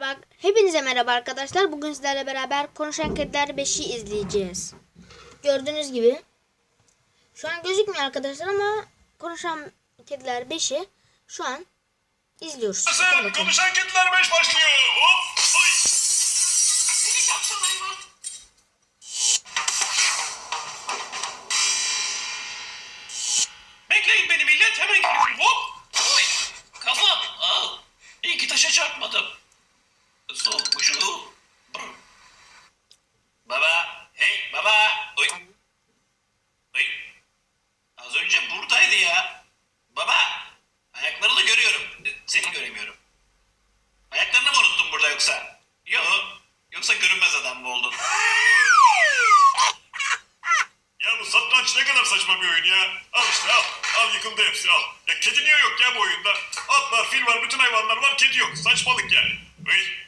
Merhaba, hepinize merhaba arkadaşlar. Bugün sizlerle beraber Konuşan Kediler 5'i izleyeceğiz. Gördüğünüz gibi. Şu an gözükmüyor arkadaşlar ama Konuşan Kediler 5'i şu an izliyoruz. Sen konuşan kediler 5 başlıyor. Hop. Oy. Seni şapşal hayvan. Hepsi al. Ya kedi niye yok ya bu oyunda? At var, fil var, bütün hayvanlar var, kedi yok. Saçmalık yani. Uy.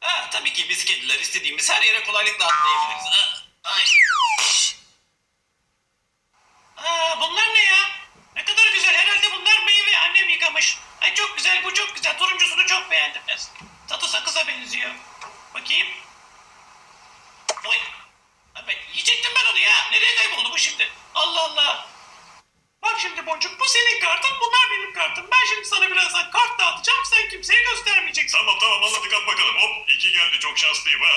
Ha, tabii ki biz kediler istediğimiz her yere kolaylıkla atlayabiliriz. Ha, ay. Aa, bunlar ne ya? Ne kadar güzel. Herhalde bunlar meyve. Annem yıkamış. Ay çok güzel. Bu çok güzel. Turuncusunu çok beğendim. ben. Tadı sakıza benziyor. Bakayım. Oy. Ha, ben yiyecektim ben onu ya. Nereye kayboldu bu şimdi? Allah Allah. Bak şimdi Boncuk bu senin kartın bunlar benim kartım. Ben şimdi sana birazdan kart dağıtacağım. Sen kimseye göstermeyeceksin. Tamam tamam anladık at bakalım. Hop iki geldi çok şanslıyım. Ha.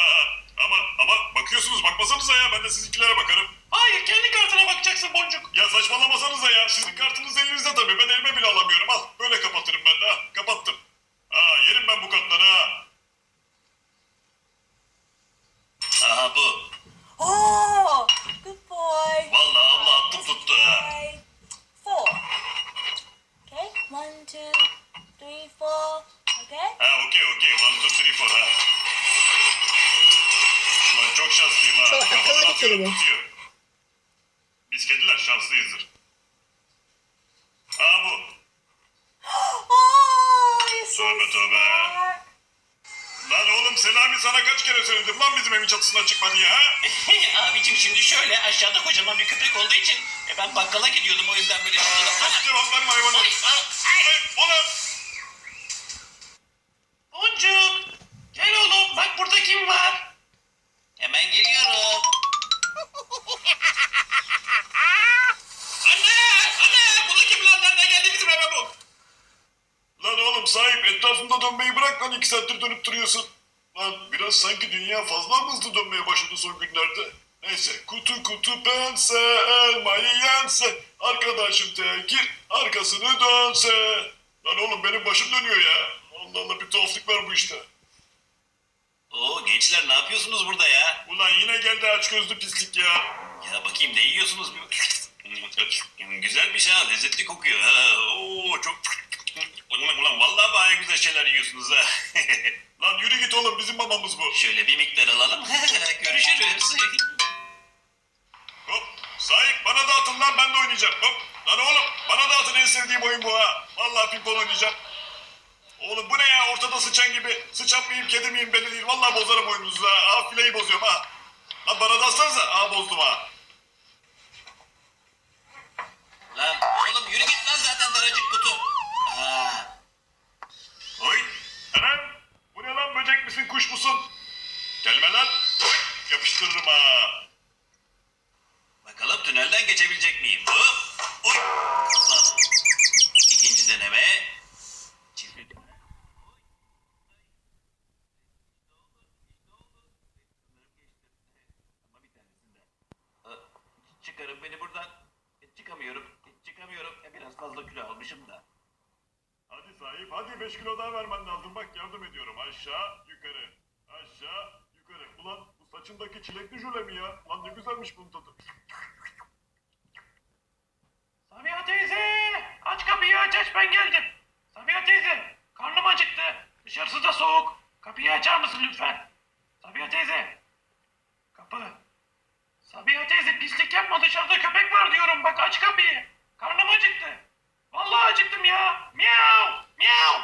Ama ama bakıyorsunuz bakmasanıza ya ben de sizinkilere bakarım. Hayır kendi kartına bakacaksın Boncuk. Ya saçmalamasanıza ya. Sizin kartınız elinizde tabii. Çok şanslıyım ha. Çok akıllı bir atıyorum, tutuyor. Biz kediler şanslıyızdır. Ha bu. Tövbe tövbe. Lan oğlum Selami sana kaç kere söyledim lan bizim evin çatısına çıkma diye ha? Abicim şimdi şöyle aşağıda kocaman bir köpek olduğu için e, ben bakkala gidiyordum o yüzden böyle şurada. Nasıl cevap verme hayvanı? Ay, ay, ay. Ay, Ulan. Lan iki saattir dönüp duruyorsun. Lan biraz sanki dünya fazla mı hızlı dönmeye başladı son günlerde? Neyse kutu kutu pense elmayı yense arkadaşım tekir arkasını dönse. Lan oğlum benim başım dönüyor ya. Allah Allah bir tuhaflık var bu işte. Oo gençler ne yapıyorsunuz burada ya? Ulan yine geldi aç gözlü pislik ya. Ya bakayım ne yiyorsunuz? Güzel bir şey ha, lezzetli kokuyor ha. Oo çok... Ulan, ulan vallahi bayağı güzel şeyler yiyorsunuz ha. Lan yürü git oğlum bizim mamamız bu. Şöyle bir miktar alalım. Görüşürüz. Hop sahip bana da atın lan ben de oynayacağım. Hop lan oğlum bana da atın en sevdiğim oyun bu ha. Vallahi pimpon oynayacağım. Oğlum bu ne ya ortada sıçan gibi. Sıçan mıyım kedi miyim belli değil. Vallahi bozarım oyununuzu ha. Aa fileyi bozuyorum ha. Lan bana da atsanıza. Aa bozdum ha. Lan oğlum yürü git lan zaten daracık kutu. Aa, Oy. Anam. Bu ne lan böcek misin kuş musun? Gelme lan. Oy. Yapıştırırım ha. bakalım tünelden geçebilecek miyim? Hop. Oy. Lan. İkinci deneme. Çiftli deneme. Ama bir tanesinde. Aa, Çıkarın beni buradan. Çıkamıyorum. Çıkamıyorum. E, Biraz fazla kilo almışım da. Hadi sahip hadi 5 kilo daha vermen lazım. Bak yardım ediyorum. Aşağı yukarı. Aşağı yukarı. Ulan bu saçındaki çilekli jöle mi ya? Lan ne güzelmiş bunun tadı. Sabiha teyze! Aç kapıyı aç aç ben geldim. Sabiha teyze! Karnım acıktı. Dışarısı da soğuk. Kapıyı açar mısın lütfen? Sabiha teyze! Kapı. Sabiha teyze pislik yapma dışarıda köpek var diyorum bak aç kapıyı. Karnım acıktı. Vallahi acıktım ya. Miyav! Miyav!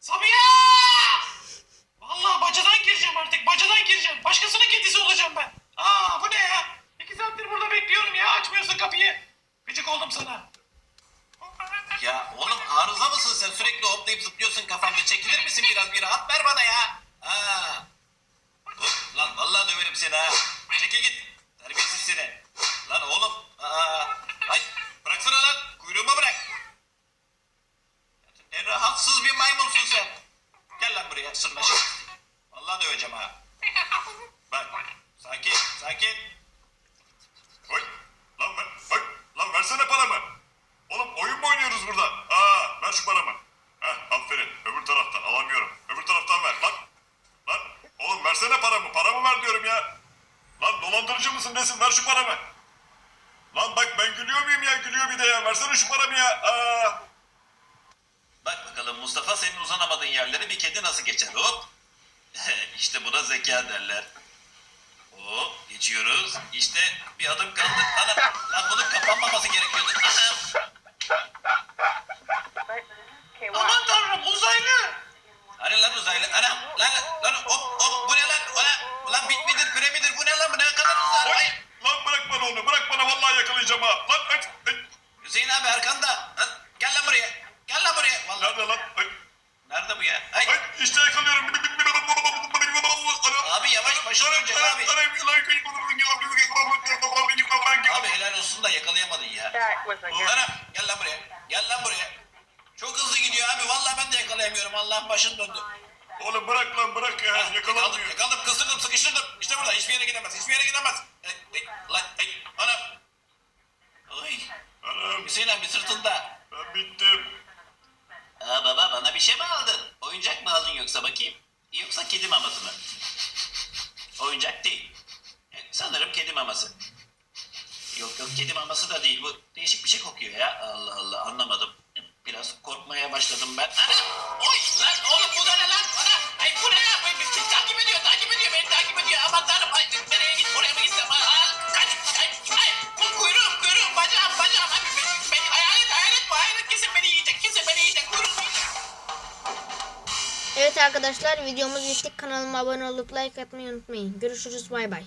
Sabiha! Vallahi bacadan gireceğim artık bacadan gireceğim. Başkasının kedisi olacağım ben. Aa bu ne ya? İki saattir burada bekliyorum ya açmıyorsun kapıyı. Gıcık oldum sana. Ya oğlum arıza mısın sen sürekli hoplayıp zıplıyorsun kafamda çekilir misin biraz bir rahat ver bana ya. yapsın başı. Döveceğim ha. Bak sakin sakin. Oy. Lan ver. Oy. Lan versene paramı. Oğlum oyun mu oynuyoruz burada? Aa ver şu paramı. Heh aferin. Öbür taraftan alamıyorum. Öbür taraftan ver. Lan. Lan. Oğlum versene paramı. Paramı ver diyorum ya. Lan dolandırıcı mısın nesin? Ver şu paramı. Lan bak ben gülüyor muyum ya? Gülüyor bir de ya. Versene şu paramı ya. Aa. Bak bakalım Mustafa senin uzanamadığın yerleri bir kedi nasıl geçer hop. işte buna zeka derler. Hop geçiyoruz. İşte bir adım kaldı. Anam lan bunun kapanmaması gerekiyordu. Anam. Anam gel lan buraya. Gel lan buraya. Çok hızlı gidiyor abi. Vallahi ben de yakalayamıyorum. Allah'ım başım döndü. Oğlum bırak lan bırak ya. Yakaladım, Yakalanmıyor. yakaladım, kıstırdım, sıkıştırdım. İşte burada. Hiçbir yere gidemez. Hiçbir yere gidemez. Ay, ay, lan, ay, anam. Ay, Anam Hüseyin abi sırtında. ben bittim. Aa baba bana bir şey mi aldın? Oyuncak mı aldın yoksa bakayım? Yoksa kedi maması mı? Oyuncak değil. Sanırım kedi maması. Yok yok kedi maması da değil. Bu değişik bir şey kokuyor ya. Allah Allah anlamadım. Biraz korkmaya başladım ben. Ana! Oy! Lan oğlum bu da ne lan? Ana! Ay bu ne ya? Bu beni takip ediyor, takip ediyor, beni takip ediyor. Aman tanrım. Ay, nereye git? Oraya mı gitsem? Aa, kaç! Ay, ay! Ku- Kuyruğum, kuyruğum, bacağım, bacağım. Ay, beni, beni, hayalet, hayalet bu. Hayalet kesin beni yiyecek. Kesin beni yiyecek. Kuyruğum. Evet arkadaşlar videomuz bitti. Kanalıma abone olup like atmayı unutmayın. Görüşürüz bay bay.